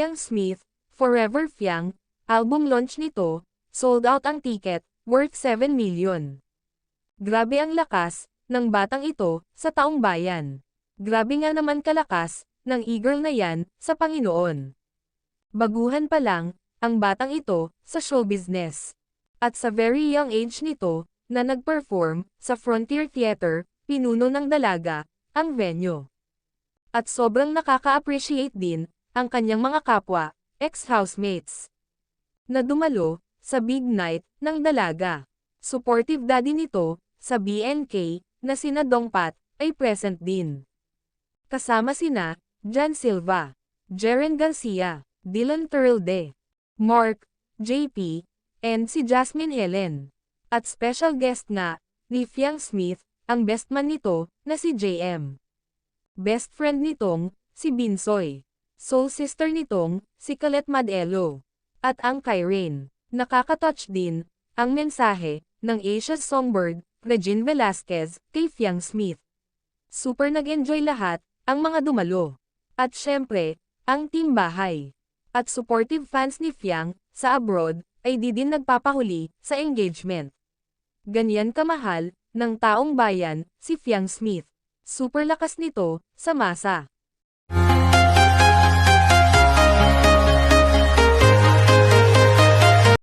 Fiang Smith, Forever Fiang, album launch nito, sold out ang ticket, worth 7 million. Grabe ang lakas, ng batang ito, sa taong bayan. Grabe nga naman kalakas, ng e-girl na yan, sa Panginoon. Baguhan pa lang, ang batang ito, sa show business. At sa very young age nito, na nag-perform, sa Frontier Theater, pinuno ng dalaga, ang venue. At sobrang nakaka-appreciate din, ang kanyang mga kapwa, ex-housemates. Na dumalo, sa big night, ng dalaga. Supportive daddy nito, sa BNK, na sina Dongpat, ay present din. Kasama sina, Jan Silva, Jeren Garcia, Dylan Turlde, Mark, JP, and si Jasmine Helen. At special guest nga, ni Fiang Smith, ang best man nito, na si JM. Best friend nitong, si Binsoy. Soul sister nitong, si Colette Madelo. At ang Kyrene. Nakakatouch din, ang mensahe, ng Asia's Songbird, Regine Velasquez, kay Fiang Smith. Super nag-enjoy lahat, ang mga dumalo. At syempre, ang team bahay. At supportive fans ni Fiang, sa abroad, ay di din nagpapahuli, sa engagement. Ganyan kamahal, ng taong bayan, si Fiang Smith. Super lakas nito, sa masa.